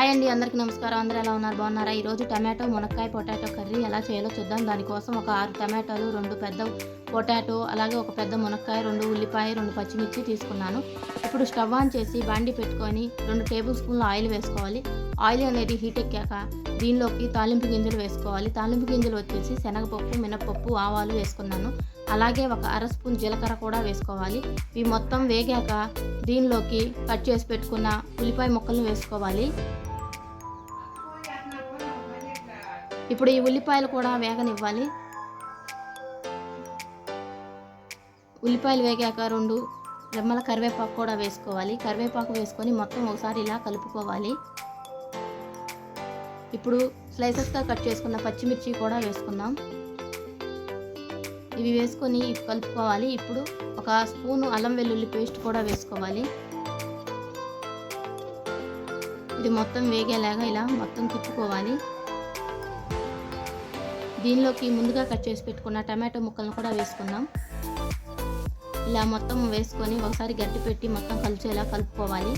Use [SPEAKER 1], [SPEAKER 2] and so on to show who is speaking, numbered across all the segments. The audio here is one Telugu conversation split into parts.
[SPEAKER 1] హాయ్ అండి అందరికీ నమస్కారం. అందరూ ఎలా ఉన్నారు? బాగున్నారా? ఈరోజు టమాటో మునక్కాయ పొటాటో కర్రీ ఎలా చేయాలో చూద్దాం. దానికోసం ఒక ఆరు టమాటాలు రెండు పెద్ద పొటాటో అలాగే ఒక పెద్ద మునక్కాయ రెండు ఉల్లిపాయ రెండు పచ్చిమిర్చి తీసుకున్నాను. ఇప్పుడు స్టవ్ ఆన్ చేసి బాండి పెట్టుకొని రెండు టేబుల్ స్పూన్ల ఆయిల్ వేసుకోవాలి. ఆయిల్ అనేది హీట్ ఎక్కాక దీనిలోకి తాలింపు గింజలు వేసుకోవాలి. తాలింపు గింజలు వచ్చేసి శనగపప్పు మినపప్పు ఆవాలు వేసుకున్నాను. అలాగే ఒక అర స్పూన్ జీలకర్ర కూడా వేసుకోవాలి. ఇవి మొత్తం వేగాక దీనిలోకి కట్ చేసి పెట్టుకున్న ఉల్లిపాయ ముక్కలను వేసుకోవాలి. ఇప్పుడు ఈ ఉల్లిపాయలు కూడా వేగనివ్వాలి. ఉల్లిపాయలు వేగాక రెండు రెమ్మల కరివేపాకు కూడా వేసుకోవాలి. కరివేపాకు వేసుకొని మొత్తం ఒకసారి ఇలా కలుపుకోవాలి. ఇప్పుడు స్లైసెస్గా కట్ చేసుకున్న పచ్చిమిర్చి కూడా వేసుకుందాం. ఇవి వేసుకొని కలుపుకోవాలి. ఇప్పుడు ఒక స్పూను అల్లం వెల్లుల్లి పేస్ట్ కూడా వేసుకోవాలి. ఇది మొత్తం వేగేలాగా ఇలా మొత్తం తిప్పుకోవాలి. దీనిలోకి ముందుగా కట్ చేసి పెట్టుకున్న టమాటో ముక్కలను కూడా వేసుకుందాం. ఇలా మొత్తం వేసుకొని ఒకసారి గట్టి పెట్టి మొత్తం కలిసేలా కలుపుకోవాలి.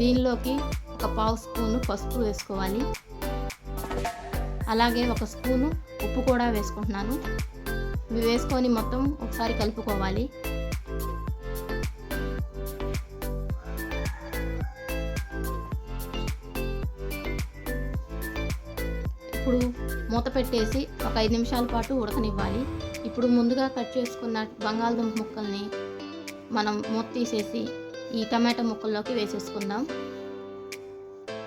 [SPEAKER 1] దీనిలోకి ఒక పావు స్పూను పసుపు వేసుకోవాలి. అలాగే ఒక స్పూను ఉప్పు కూడా వేసుకుంటున్నాను. ఇవి వేసుకొని మొత్తం ఒకసారి కలుపుకోవాలి. ఇప్పుడు మూత పెట్టేసి ఒక ఐదు నిమిషాల పాటు ఉడకనివ్వాలి. ఇప్పుడు ముందుగా కట్ చేసుకున్న బంగాళదుంప ముక్కల్ని మనం మూత తీసేసి ఈ టమాటా ముక్కల్లోకి వేసేసుకుందాం.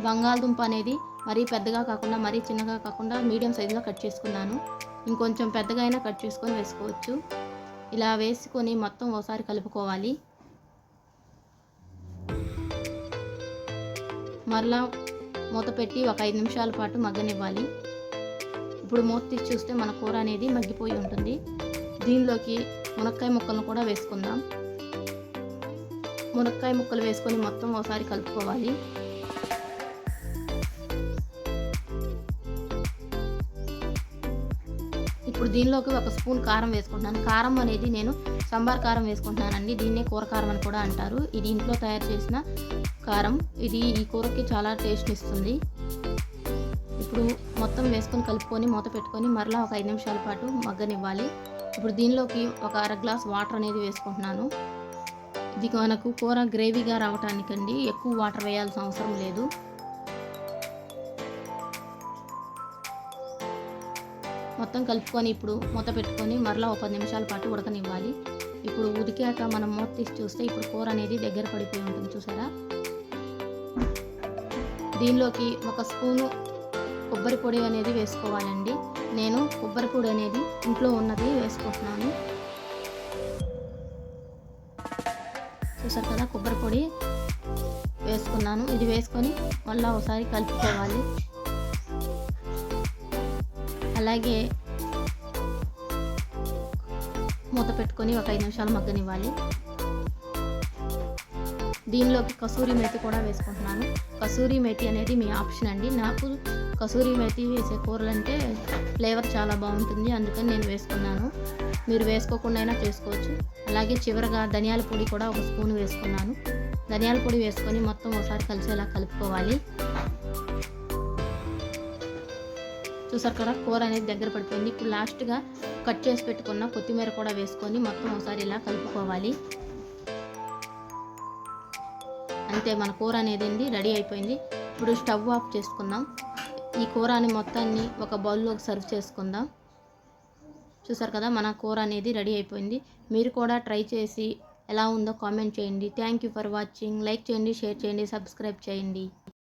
[SPEAKER 1] బంగాళదుంప అనేది మరీ పెద్దగా కాకుండా మరీ చిన్నగా కాకుండా మీడియం సైజులో కట్ చేసుకున్నాను. ఇంకొంచెం పెద్దగా అయినా కట్ చేసుకొని వేసుకోవచ్చు. ఇలా వేసుకొని మొత్తం ఒకసారి కలుపుకోవాలి. మరలా మూత పెట్టి ఒక ఐదు నిమిషాల పాటు మగ్గనివ్వాలి. ఇప్పుడు మూత తీసి చూస్తే మన కూర అనేది మగ్గిపోయి ఉంటుంది. దీనిలోకి మునక్కాయ ముక్కలను కూడా వేసుకుందాం. మునక్కాయ ముక్కలు వేసుకొని మొత్తం ఒకసారి కలుపుకోవాలి. ఇప్పుడు దీనిలోకి ఒక స్పూన్ కారం వేసుకుంటున్నాను. కారం అనేది నేను సాంబార్ కారం వేసుకుంటున్నానండి. దీన్నే కూర కారం అని కూడా అంటారు. ఇది ఇంట్లో తయారు చేసిన కారం. ఇది ఈ కూరకి చాలా టేస్ట్ ఇస్తుంది. ఇప్పుడు మొత్తం వేసుకొని కలుపుకొని మూత పెట్టుకొని మరలా ఒక ఐదు నిమిషాల పాటు మగ్గనివ్వాలి. ఇప్పుడు దీనిలోకి ఒక అర గ్లాస్ వాటర్ అనేది వేసుకుంటున్నాను. ఇది మనకు కూర గ్రేవీగా రావటానికండి ఎక్కువ వాటర్ వేయాల్సిన అవసరం లేదు. మొత్తం కలుపుకొని ఇప్పుడు మూత పెట్టుకొని మరలా ఒక పది నిమిషాల పాటు ఉడకనివ్వాలి. ఇప్పుడు ఉడికాక మనం మూత తీసి చూస్తే ఇప్పుడు కూర అనేది దగ్గర పడిపోయి ఉంటుంది చూసారా? దీనిలోకి ఒక స్పూను కొబ్బరి పొడి అనేది వేసుకోవాలండి. నేను కొబ్బరి పొడి అనేది ఇంట్లో ఉన్నది వేసుకుంటున్నాను. చూసారు కదా కొబ్బరి పొడి వేసుకున్నాను. ఇది వేసుకొని మళ్ళీ ఒకసారి కలుపుకోవాలి. అలాగే మూత పెట్టుకొని ఒక ఐదు నిమిషాలు మగ్గనివ్వాలి. దీనిలోకి కసూరి మేతి కూడా వేసుకుంటున్నాను. కసూరి మేతి అనేది మీ ఆప్షన్ అండి. నాకు కసూరి మేతి వేసే కూరలు అంటే ఫ్లేవర్ చాలా బాగుంటుంది. అందుకని నేను వేసుకున్నాను. మీరు వేసుకోకుండా అయినా చేసుకోవచ్చు. అలాగే చివరగా ధనియాల పొడి కూడా ఒక స్పూన్ వేసుకున్నాను. ధనియాల పొడి వేసుకొని మొత్తం ఒకసారి కలిసేలా కలుపుకోవాలి. చూసారు కదా కూర అనేది దగ్గర పడిపోయింది. ఇప్పుడు లాస్ట్గా కట్ చేసి పెట్టుకున్న కొత్తిమీర కూడా వేసుకొని మొత్తం ఒకసారి ఇలా కలుపుకోవాలి. అంతే మన కూర అనేది అండి రెడీ అయిపోయింది. ఇప్పుడు స్టవ్ ఆఫ్ చేసుకుందాం. ఈ కూరని మొత్తాన్ని ఒక బౌల్లోకి సర్వ్ చేసుకుందాం. చూసారు కదా మన కూర అనేది రెడీ అయిపోయింది. మీరు కూడా ట్రై చేసి ఎలా ఉందో కామెంట్ చేయండి. Thank you for watching like చేయండి షేర్ చేయండి సబ్స్క్రైబ్ చేయండి.